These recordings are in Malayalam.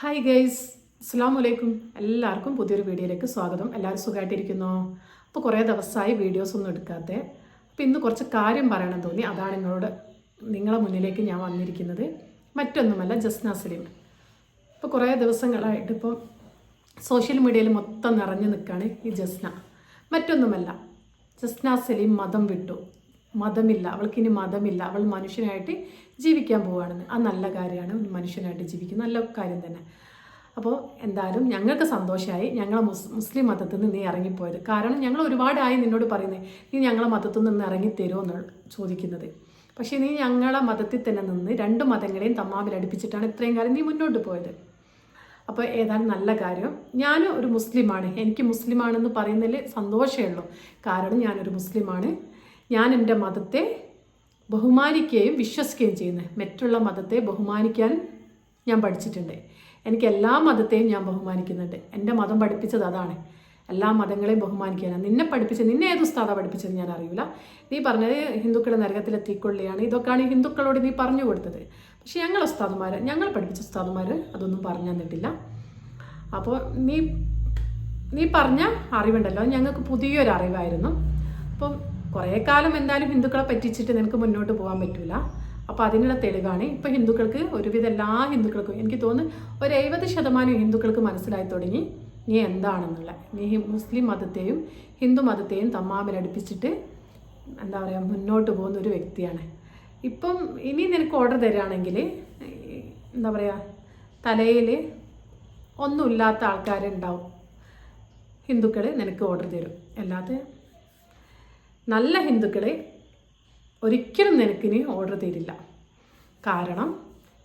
ഹായ് ഗൈസ് അസ്സാം വലൈക്കും എല്ലാവർക്കും പുതിയൊരു വീഡിയോയിലേക്ക് സ്വാഗതം. എല്ലാവരും സുഖമായിട്ടിരിക്കുന്നോ അപ്പോൾ കുറേ ദിവസമായി വീഡിയോസ് ഒന്നും എടുക്കാതെ അപ്പോൾ ഇന്ന് കുറച്ച് കാര്യം പറയണം തോന്നി. അതാണ് നിങ്ങളോട് നിങ്ങളെ മുന്നിലേക്ക് ഞാൻ വന്നിരിക്കുന്നത്. മറ്റൊന്നുമല്ല ജസ്ന സലീം ഇപ്പോൾ കുറേ ദിവസങ്ങളായിട്ട് ഇപ്പോൾ സോഷ്യൽ മീഡിയയിൽ മൊത്തം നിറഞ്ഞു നിൽക്കുകയാണ് ഈ ജസ്ന. മറ്റൊന്നുമല്ല ജസ്ന സലീം മതം വിട്ടു. മതമില്ല അവൾക്കിനി മതമില്ല. അവൾ മനുഷ്യനായിട്ട് ജീവിക്കാൻ പോവുകയാണെന്ന് ആ നല്ല കാര്യമാണ്. മനുഷ്യനായിട്ട് ജീവിക്കുന്നത് നല്ല കാര്യം തന്നെ. അപ്പോൾ എന്തായാലും ഞങ്ങൾക്ക് സന്തോഷമായി ഞങ്ങളെ മുസ് മുസ്ലിം മതത്തിൽ നിന്ന് നീ ഇറങ്ങിപ്പോയത്. കാരണം ഞങ്ങൾ ഒരുപാടായി നിന്നോട് പറയുന്നത് നീ ഞങ്ങളെ മതത്തിൽ നിന്ന് ഇറങ്ങി തരുമോ എന്നാണ് ചോദിക്കുന്നത്. പക്ഷേ നീ ഞങ്ങളെ മതത്തിൽ തന്നെ നിന്ന് രണ്ട് മതങ്ങളെയും തമ്മാമിൽ അടുപ്പിച്ചിട്ടാണ് ഇത്രയും കാലം നീ മുന്നോട്ട് പോയത്. അപ്പോൾ ഏതായാലും നല്ല കാര്യം. ഞാൻ ഒരു മുസ്ലിമാണ്. എനിക്ക് മുസ്ലിമാണെന്ന് പറയുന്നതിൽ സന്തോഷമേ ഉള്ളൂ. കാരണം ഞാനൊരു മുസ്ലിമാണ്. ഞാൻ എന്റെ മതത്തെ ബഹുമാനിക്കുകയും വിശ്വസിക്കുകയും ചെയ്യുന്നത്. മറ്റുള്ള മതത്തെ ബഹുമാനിക്കാൻ ഞാൻ പഠിച്ചിട്ടുണ്ട്. എനിക്ക് എല്ലാ മതത്തെയും ഞാൻ ബഹുമാനിക്കുന്നുണ്ട്. എന്റെ മതം പഠിപ്പിച്ചത് അതാണ്. എല്ലാ മതങ്ങളെയും ബഹുമാനിക്കാനാണ് നിന്നെ പഠിപ്പിച്ചത് നിന്നെ ഏത് സ്ഥാത പഠിപ്പിച്ചത് ഞാൻ അറിയില്ല നീ പറഞ്ഞത് ഹിന്ദുക്കളെ നരകത്തിലെത്തിക്കൊള്ളിയാണ് ഇതൊക്കെയാണ് ഈ ഹിന്ദുക്കളോട് നീ പറഞ്ഞു കൊടുത്തത്. പക്ഷേ ഞങ്ങൾ ഉസ്താദുമാർ ഞങ്ങൾ പഠിപ്പിച്ച ഉസ്താദുമാർ അതൊന്നും പറഞ്ഞു തന്നിട്ടില്ല. അപ്പോൾ നീ നീ പറഞ്ഞ അറിവുണ്ടല്ലോ. ഞങ്ങൾക്ക് പുതിയൊരു അറിവായിരുന്നു അപ്പം കുറേ കാലം എന്തായാലും ഹിന്ദുക്കളെ പറ്റിച്ചിട്ട് നിനക്ക് മുന്നോട്ട് പോകാൻ പറ്റില്ല അപ്പോൾ അതിനുള്ള തെളിവാണ്. ഇപ്പോൾ ഹിന്ദുക്കൾക്ക് ഒരുവിധം എല്ലാ ഹിന്ദുക്കൾക്കും എനിക്ക് തോന്നുന്നു ഒരു എഴുപത് ശതമാനം ഹിന്ദുക്കൾക്ക് മനസ്സിലായി തുടങ്ങി. നീ എന്താണെന്നുള്ള. നീ മുസ്ലിം മതത്തെയും ഹിന്ദു മതത്തെയും തമ്മാമിലടുപ്പിച്ചിട്ട് എന്താ പറയുക മുന്നോട്ട് പോകുന്ന ഒരു വ്യക്തിയാണ്. ഇപ്പം ഇനി നിനക്ക് ഓർഡർ തരികയാണെങ്കിൽ എന്താ പറയുക തലയിൽ ഒന്നുമില്ലാത്ത ആൾക്കാരുണ്ടാവും. ഹിന്ദുക്കൾ നിനക്ക് ഓർഡർ തരും. അല്ലാതെ നല്ല ഹിന്ദുക്കളെ ഒരിക്കലും നിനക്കിനി ഓർഡർ തരില്ല കാരണം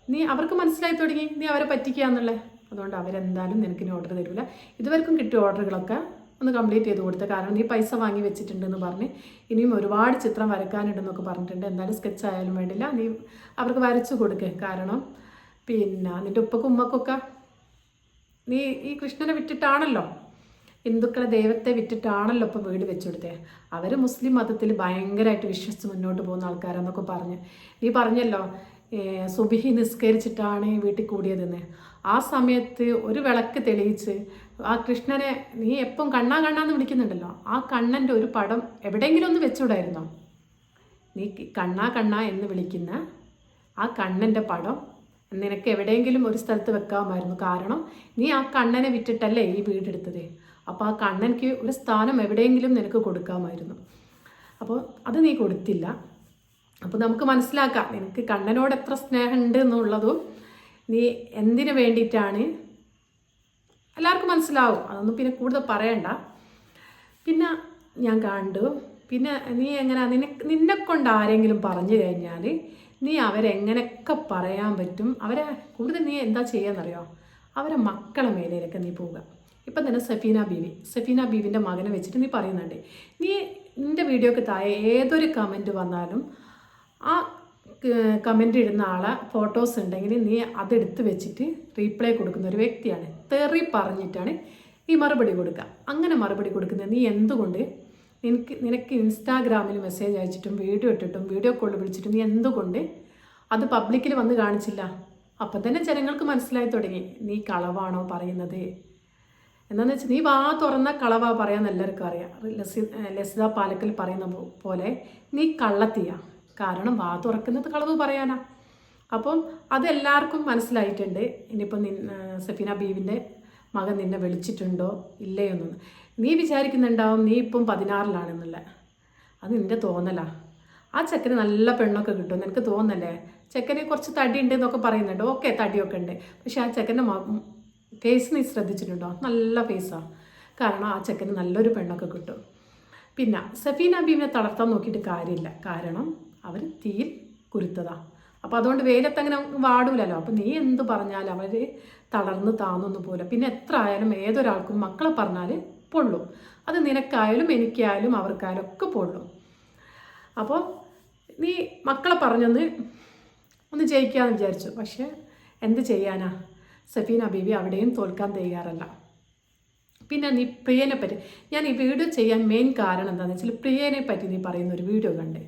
നീ അവർക്ക് മനസ്സിലായി തുടങ്ങി. നീ അവരെ പറ്റിക്കുക എന്നുള്ളത് അതുകൊണ്ട് അവരെന്തായാലും നിനക്കിനി ഓർഡർ തരില്ല ഇതുവരെക്കും കിട്ടിയ ഓർഡറുകളൊക്കെ ഒന്ന് കംപ്ലീറ്റ് ചെയ്ത് കൊടുത്ത. കാരണം നീ പൈസ വാങ്ങി വെച്ചിട്ടുണ്ടെന്ന് പറഞ്ഞ് ഇനിയും ഒരുപാട് ചിത്രം വരയ്ക്കാനുണ്ടെന്നൊക്കെ പറഞ്ഞിട്ടുണ്ട്. എന്തായാലും സ്കെച്ച് ആയാലും വേണ്ടില്ല. നീ അവർക്ക് വരച്ചു കൊടുക്കുക കാരണം പിന്നെ നിന്റെ ഉപ്പക്കും ഉമ്മക്കൊക്കെ നീ ഈ കൃഷ്ണനെ വിറ്റിട്ടാണല്ലോ ഹിന്ദുക്കളെ ദൈവത്തെ വിറ്റിട്ടാണല്ലോ ഇപ്പോൾ വീട് വെച്ചുകൊടുത്തേ അവർ മുസ്ലിം മതത്തിൽ ഭയങ്കരമായിട്ട് വിശ്വസിച്ച് മുന്നോട്ട് പോകുന്ന ആൾക്കാരാന്നൊക്കെ പറഞ്ഞ്. നീ പറഞ്ഞല്ലോ സുബിഹി നിസ്കരിച്ചിട്ടാണ് വീട്ടിൽ കൂടിയതെന്ന്. ആ സമയത്ത് ഒരു വിളക്ക് തെളിയിച്ച് ആ കൃഷ്ണനെ നീ എപ്പം കണ്ണാ കണ്ണാന്ന് വിളിക്കുന്നുണ്ടല്ലോ? ആ കണ്ണന്റെ ഒരു പടം എവിടെയെങ്കിലും ഒന്ന് വെച്ചുകൂടായിരുന്നോ നീ കണ്ണാ കണ്ണാ എന്ന് വിളിക്കുന്ന ആ കണ്ണന്റെ പടം നിനക്ക് എവിടെയെങ്കിലും ഒരു സ്ഥലത്ത് വെക്കാമായിരുന്നു. കാരണം നീ ആ കണ്ണനെ വിറ്റിട്ടല്ലേ ഈ വീടെടുത്തത്. അപ്പോൾ ആ കണ്ണൻക്ക് ഒരു സ്ഥാനം എവിടെയെങ്കിലും നിനക്ക് കൊടുക്കാമായിരുന്നു. അപ്പോൾ അത് നീ കൊടുത്തില്ല. അപ്പോൾ നമുക്ക് മനസ്സിലാക്കാം നിനക്ക് കണ്ണനോട് എത്ര സ്നേഹമുണ്ട് എന്നുള്ളതും നീ എന്തിനു വേണ്ടിയിട്ടാണ്? എല്ലാവർക്കും മനസ്സിലാവും അതൊന്നും പിന്നെ കൂടുതൽ പറയണ്ട. പിന്നെ ഞാൻ കണ്ടു പിന്നെ നീ എങ്ങനെ നിനക്ക് നിന്നെ കൊണ്ട് ആരെങ്കിലും പറഞ്ഞു കഴിഞ്ഞാൽ നീ അവരെങ്ങനെയൊക്കെ പറയാൻ പറ്റും? അവരെ കൂടുതൽ നീ എന്താ ചെയ്യാന്നറിയോ? അവരെ മക്കളെ മേലേലൊക്കെ നീ പോവുക. ഇപ്പം തന്നെ സഫീന ബീവി സഫീന ബീവിന്റെ മകനെ വെച്ചിട്ട് നീ പറയുന്നുണ്ട്. നീ നിന്റെ വീഡിയോക്ക് താഴെ ഏതൊരു കമന്റ് വന്നാലും ആ കമന്റ് ഇടുന്ന ആളെ ഫോട്ടോസ് ഉണ്ടെങ്കിൽ നീ അതെടുത്ത് വെച്ചിട്ട് റീപ്ലൈ കൊടുക്കുന്ന ഒരു വ്യക്തിയാണ്. തെറി പറഞ്ഞിട്ടാണ് നീ മറുപടി കൊടുക്കുക. അങ്ങനെ മറുപടി കൊടുക്കുന്നത് നീ എന്തുകൊണ്ട്? നിനക്ക് നിനക്ക് ഇൻസ്റ്റാഗ്രാമിൽ മെസ്സേജ് അയച്ചിട്ടും വീഡിയോ ഇട്ടിട്ടും വീഡിയോ കോൾ വിളിച്ചിട്ടും നീ എന്തുകൊണ്ട്? അത് പബ്ലിക്കിൽ വന്ന് കാണിച്ചില്ല. അപ്പം തന്നെ ജനങ്ങൾക്ക് മനസ്സിലായി തുടങ്ങി. നീ കളവാണോ പറയുന്നത്? എന്താണെന്ന് വെച്ചാൽ നീ വാ തുറന്ന കളവാ പറയാൻ എല്ലാവർക്കും അറിയാം. ലസി ലസിത പാലക്കൽ പറയുന്ന പോലെ നീ കള്ളത്തിയ. കാരണം വാ തുറക്കുന്നത് കളവ് പറയാനാ. അപ്പം അതെല്ലാവർക്കും മനസ്സിലായിട്ടുണ്ട്. ഇനിയിപ്പം നി സഫീന ബീവിന്റെ മകൻ നിന്നെ വിളിച്ചിട്ടുണ്ടോ? ഇല്ലയോന്നൊന്നും നീ വിചാരിക്കുന്നുണ്ടാവും നീ ഇപ്പം പതിനാറിലാണെന്നുള്ള. അത് നിന്റെ തോന്നലാ. ആ ചെക്കന് നല്ല പെണ്ണൊക്കെ കിട്ടും. നിനക്ക് തോന്നല്ലേ? ചെക്കന് കുറച്ച് തടി ഉണ്ട് എന്നൊക്കെ പറയുന്നുണ്ട്. ഓക്കെ തടിയൊക്കെ ഉണ്ട്. പക്ഷെ ആ ചെക്കന്റെ ഫേസ് നീ ശ്രദ്ധിച്ചിട്ടുണ്ടോ? നല്ല ഫേസാണ് കാരണം ആ ചെക്കന് നല്ലൊരു പെണ്ണൊക്കെ കിട്ടും. പിന്നെ സഫീന ബീവിനെ തളർത്താൻ നോക്കിയിട്ട് കാര്യമില്ല. കാരണം അവർ തീയിൽ കുരുത്തതാണ് അപ്പോൾ അതുകൊണ്ട് വെയിലത്ത് അങ്ങനെ വാടൂലല്ലോ. അപ്പോൾ നീ എന്ത് പറഞ്ഞാലും അവർ തളർന്ന് താന്നൊന്നു പോലെ പിന്നെ എത്ര ആയാലും ഏതൊരാൾക്കും മക്കളെ പറഞ്ഞാൽ പൊള്ളും. അത് നിനക്കായാലും എനിക്കായാലും അവർക്കായാലും ഒക്കെ പൊള്ളും. അപ്പോൾ നീ മക്കളെ പറഞ്ഞൊന്ന് ഒന്ന് ജയിക്കാമെന്ന് വിചാരിച്ചു. പക്ഷേ എന്ത് ചെയ്യാനാ? സഫീന ബീവി അവിടെയും തോൽക്കാൻ തയ്യാറല്ല. പിന്നെ നീ പ്രിയനെ പറ്റി ഞാൻ ഈ വീഡിയോ ചെയ്യാൻ മെയിൻ കാരണം എന്താണെന്ന് വെച്ചാൽ പ്രിയനെ പറ്റി നീ പറയുന്ന ഒരു വീഡിയോ കണ്ട്.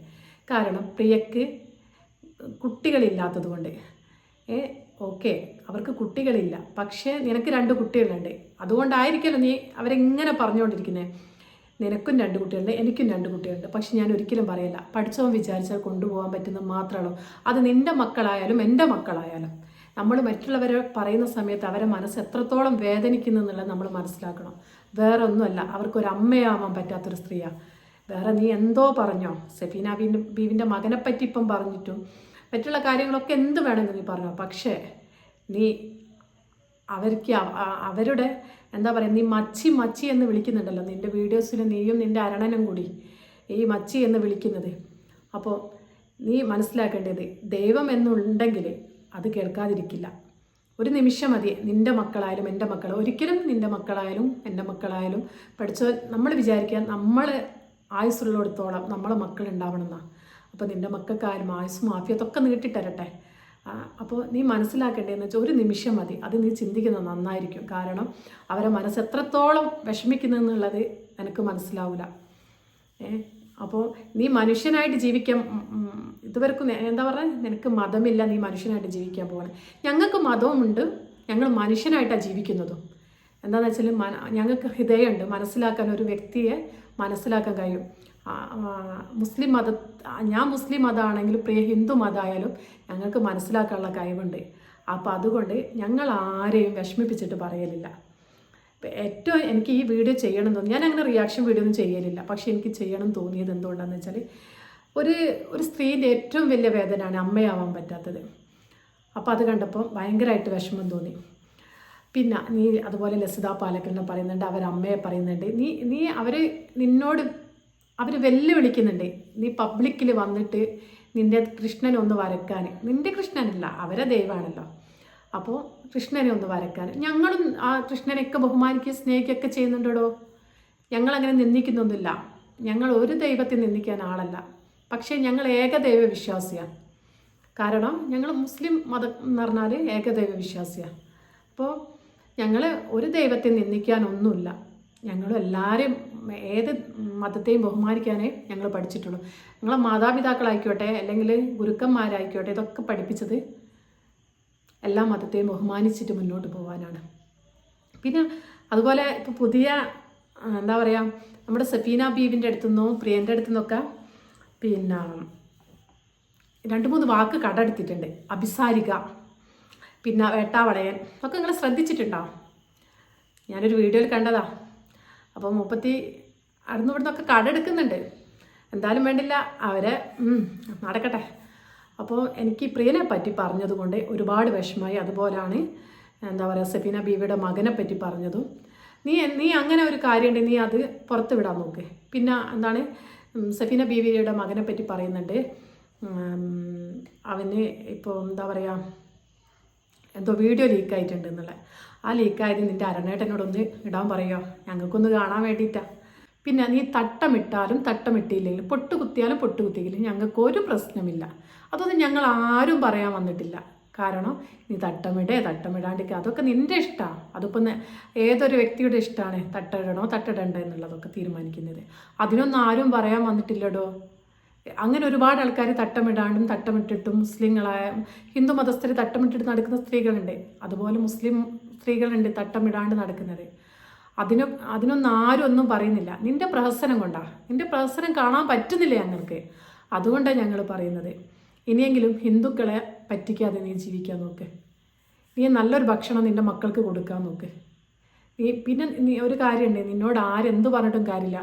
കാരണം പ്രിയക്ക് കുട്ടികളില്ലാത്തത് കൊണ്ട്. ഏ ഓക്കെ അവർക്ക് കുട്ടികളില്ല. പക്ഷേ നിനക്ക് രണ്ട് കുട്ടികളുണ്ട്. അതുകൊണ്ടായിരിക്കല്ലോ നീ അവരെങ്ങനെ പറഞ്ഞുകൊണ്ടിരിക്കുന്നത് നിനക്കും രണ്ട് കുട്ടികളുണ്ട് എനിക്കും രണ്ട് കുട്ടികളുണ്ട്. പക്ഷെ ഞാൻ ഒരിക്കലും പറയില്ല പഠിച്ചവൻ വിചാരിച്ചാൽ കൊണ്ടുപോകാൻ പറ്റുന്ന മാത്രമേ അത് നിന്റെ മക്കളായാലും എന്റെ മക്കളായാലും. നമ്മൾ മറ്റുള്ളവരെ പറയുന്ന സമയത്ത് അവരെ മനസ്സ് എത്രത്തോളം വേദനിക്കുന്നു എന്നുള്ളത് നമ്മൾ മനസ്സിലാക്കണം. വേറെ ഒന്നുമല്ല അവർക്കൊരു അമ്മയാവാൻ പറ്റാത്തൊരു സ്ത്രീയാണ് വേറെ നീ എന്തോ പറഞ്ഞോ? സെഫീന ബീന്റെ ബീവിന്റെ മകനെ പറ്റി ഇപ്പം പറഞ്ഞിട്ടും മറ്റുള്ള കാര്യങ്ങളൊക്കെ എന്ത് വേണമെങ്കിൽ നീ പറഞ്ഞോ? പക്ഷേ നീ അവർക്ക് അവരുടെ എന്താ പറയുക നീ മച്ചി മച്ചി എന്ന് വിളിക്കുന്നുണ്ടല്ലോ. നിന്റെ വീഡിയോസിൽ നീയും നിന്റെ അരണനും കൂടി ഈ മച്ചി എന്ന് വിളിക്കുന്നത്. അപ്പോൾ നീ മനസ്സിലാക്കേണ്ടത് ദൈവം എന്നുണ്ടെങ്കിൽ അത് കേൾക്കാതിരിക്കില്ല. ഒരു നിമിഷം മതി. നിന്റെ മക്കളായാലും എന്റെ മക്കൾ ഒരിക്കലും നിന്റെ മക്കളായാലും എന്റെ മക്കളായാലും പഠിച്ച നമ്മൾ വിചാരിക്കുക നമ്മൾ ആയുസ്സുള്ളിടത്തോളം നമ്മളെ മക്കൾ ഉണ്ടാവണമെന്നാണ് അപ്പോൾ നിന്റെ മക്കൾക്കായാലും ആയുസ്സും ആഫിയത്തൊക്കെ നീട്ടിത്തരട്ടെ. ആ, അപ്പോൾ നീ മനസ്സിലാക്കേണ്ടതെന്ന് വെച്ചാൽ ഒരു നിമിഷം മതി. അത് നീ ചിന്തിക്കുന്നത് നന്നായിരിക്കും. കാരണം അവരെ മനസ്സ് എത്രത്തോളം വിഷമിക്കുന്നതെന്നുള്ളത് എനിക്ക് മനസ്സിലാവില്ല. ഏ അപ്പോൾ നീ മനുഷ്യനായിട്ട് ജീവിക്കാൻ ഇതുവരെക്കും എന്താ പറയുക നിനക്ക് മതമില്ല നീ മനുഷ്യനായിട്ട് ജീവിക്കാൻ പോകണം ഞങ്ങൾക്ക് മതവുമുണ്ട്. ഞങ്ങൾ മനുഷ്യനായിട്ടാണ് ജീവിക്കുന്നതും. എന്താണെന്ന് വെച്ചാൽ മന ഞങ്ങൾക്ക് ഹൃദയമുണ്ട്. മനസ്സിലാക്കാൻ ഒരു വ്യക്തിയെ മനസ്സിലാക്കാൻ കഴിയും. മുസ്ലിം മത ഞാൻ മുസ്ലിം മതമാണെങ്കിലും പ്രിയ ഹിന്ദു മതമായാലും ഞങ്ങൾക്ക് മനസ്സിലാക്കാനുള്ള കഴിവുണ്ട്. അപ്പോൾ അതുകൊണ്ട് ഞങ്ങൾ ആരെയും വിഷമിപ്പിച്ചിട്ട് പറയലില്ല. ഏറ്റവും എനിക്ക് ഈ വീഡിയോ ചെയ്യണമെന്ന് ഞാൻ അങ്ങനെ റിയാക്ഷൻ വീഡിയോ ഒന്നും ചെയ്യലില്ല. പക്ഷേ എനിക്ക് ചെയ്യണം തോന്നിയത് എന്തുകൊണ്ടാണെന്ന് വെച്ചാൽ ഒരു ഒരു സ്ത്രീന്റെ ഏറ്റവും വലിയ വേദനയാണ് അമ്മയാവാൻ പറ്റാത്തത്. അപ്പോൾ അത് കണ്ടപ്പോൾ ഭയങ്കരമായിട്ട് വിഷമം തോന്നി. പിന്നെ നീ അതുപോലെ ലസിത പാലക്കലിനെ പറയുന്നുണ്ട് അവരമ്മയെ പറയുന്നുണ്ട്. നീ നീ അവർ നിന്നോട് അവർ വെല്ലുവിളിക്കുന്നുണ്ട്. നീ പബ്ലിക്കിൽ വന്നിട്ട് നിന്റെ കൃഷ്ണനെ ഒന്ന് വരക്കാൻ നിന്റെ കൃഷ്ണനല്ല അവരെ ദൈവമാണല്ലോ. അപ്പോൾ കൃഷ്ണനെ ഒന്ന് വരക്കാൻ ഞങ്ങളും ആ കൃഷ്ണനെയൊക്കെ ബഹുമാനിക്കുക സ്നേഹിക്കുകയൊക്കെ ചെയ്യുന്നുണ്ടോ ഞങ്ങളങ്ങനെ നിന്ദിക്കുന്നൊന്നുമില്ല. ഞങ്ങൾ ഒരു ദൈവത്തെ നിന്ദിക്കാൻ ആളല്ല. പക്ഷേ ഞങ്ങൾ ഏകദൈവ വിശ്വാസിയാണ് കാരണം ഞങ്ങൾ മുസ്ലിം മതം എന്ന് പറഞ്ഞാൽ ഏകദൈവ വിശ്വാസിയാണ് അപ്പോൾ ഞങ്ങൾ ഒരു ദൈവത്തെ നിന്ദിക്കാനൊന്നുമില്ല ഞങ്ങൾ എല്ലാവരും ഏത് മതത്തെയും ബഹുമാനിക്കാനേ ഞങ്ങൾ പഠിച്ചിട്ടുള്ളൂ. ഞങ്ങളെ മാതാപിതാക്കളായിക്കോട്ടെ അല്ലെങ്കിൽ ഗുരുക്കന്മാരായിക്കോട്ടെ ഇതൊക്കെ പഠിപ്പിച്ചത് എല്ലാ മതത്തെയും ബഹുമാനിച്ചിട്ട് മുന്നോട്ട് പോകാനാണ് പിന്നെ അതുപോലെ ഇപ്പോൾ പുതിയ എന്താ പറയുക നമ്മുടെ സഫീന ബീവിന്റെ അടുത്തുനിന്നോ പ്രിയന്റെ അടുത്തുനിന്നൊക്കെ പിന്നെ രണ്ട് മൂന്ന് വാക്ക് കടമെടുത്തിട്ടുണ്ട്. അഭിസാരിക പിന്നെ വേട്ടാവളയൻ. ഒക്കെ നിങ്ങൾ ശ്രദ്ധിച്ചിട്ടുണ്ടോ? ഞാനൊരു വീഡിയോയിൽ കണ്ടതാ. അപ്പോൾ മുപ്പത്തി അവിടുന്ന് ഇവിടുന്നൊക്കെ കടെടുക്കുന്നുണ്ട് എന്തായാലും വേണ്ടില്ല അവരെ നടക്കട്ടെ. അപ്പോൾ എനിക്ക് പ്രിയനെ പറ്റി പറഞ്ഞതുകൊണ്ട് ഒരുപാട് വിഷമമായി. അതുപോലാണ് എന്താ പറയുക സഫീന ബീവിയുടെ മകനെ പറ്റി പറഞ്ഞതും. നീ നീ അങ്ങനെ ഒരു കാര്യമുണ്ട് നീ അത് പുറത്ത് വിടാൻ നോക്ക്. പിന്നെ എന്താണ് സഫീന ബീവിയുടെ മകനെ പറ്റി പറയുന്നുണ്ട്. അവന് ഇപ്പോൾ എന്താ പറയുക എന്തോ വീഡിയോ ലീക്കായിട്ടുണ്ട് എന്നുള്ളത് ആ ലീക്കായത് നിന്റെ അരണേട്ടനോടൊന്ന് ഇടാൻ പറയുമോ ഞങ്ങൾക്കൊന്ന് കാണാൻ വേണ്ടിയിട്ടാ. പിന്നെ നീ തട്ടമിട്ടാലും തട്ടമിട്ടില്ലെങ്കിലും പൊട്ടുകുത്തിയാലും കുത്തിയാലും ഞങ്ങൾക്കൊരു പ്രശ്നമില്ല. അതൊന്നും ഞങ്ങൾ ആരും പറയാൻ വന്നിട്ടില്ല. കാരണം നീ തട്ടമിടേ തട്ടമിടാണ്ടിരിക്കുക അതൊക്കെ നിന്റെ ഇഷ്ടമാണ് അതിപ്പോൾ ഏതൊരു വ്യക്തിയുടെ ഇഷ്ടമാണ് തട്ടിടണോ തട്ടിടണ്ടോ എന്നുള്ളതൊക്കെ തീരുമാനിക്കുന്നത്. അതിനൊന്നും ആരും പറയാൻ വന്നിട്ടില്ലടോ. അങ്ങനെ ഒരുപാട് ആൾക്കാർ തട്ടമിടാണ്ടും തട്ടമിട്ടിട്ടും മുസ്ലിങ്ങളായ ഹിന്ദു മതസ്ഥർ തട്ടമിട്ടിട്ട് നടക്കുന്ന സ്ത്രീകളുണ്ട്. അതുപോലെ മുസ്ലിം സ്ത്രീകളുണ്ട് തട്ടമിടാണ്ട് നടക്കുന്നത്. അതിന് അതിനൊന്നും ആരും ഒന്നും പറയുന്നില്ല. നിന്റെ പ്രഹസനം കൊണ്ടാ. നിന്റെ പ്രഹസനം കാണാൻ പറ്റുന്നില്ല ഞങ്ങൾക്ക്. അതുകൊണ്ടാണ് ഞങ്ങൾ പറയുന്നത്. ഇനിയെങ്കിലും ഹിന്ദുക്കളെ പറ്റിക്കാതെ നീ ജീവിക്കാൻ നോക്ക്. നീ നല്ലൊരു ഭക്ഷണം നിന്റെ മക്കൾക്ക് കൊടുക്കാൻ നോക്ക്. നീ പിന്നെ നീ ഒരു കാര്യമുണ്ട് നിന്നോട് ആരെന്ത് പറഞ്ഞിട്ടും കാര്യമില്ല.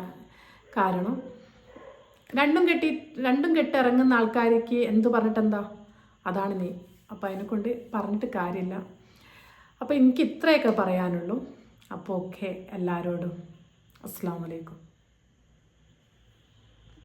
കാരണം രണ്ടും കെട്ടി രണ്ടും കെട്ടിറങ്ങുന്ന ആൾക്കാർക്ക് എന്ത് പറഞ്ഞിട്ടെന്താ? അതാണ് നീ. അപ്പോൾ അതിനെക്കൊണ്ട് പറഞ്ഞിട്ട് കാര്യമില്ല. അപ്പോൾ എനിക്ക് ഇത്രയൊക്കെ പറയാനുള്ളൂ. അപ്പോൾ ഓക്കെ എല്ലാവരോടും. അസ്സാം വലൈക്കും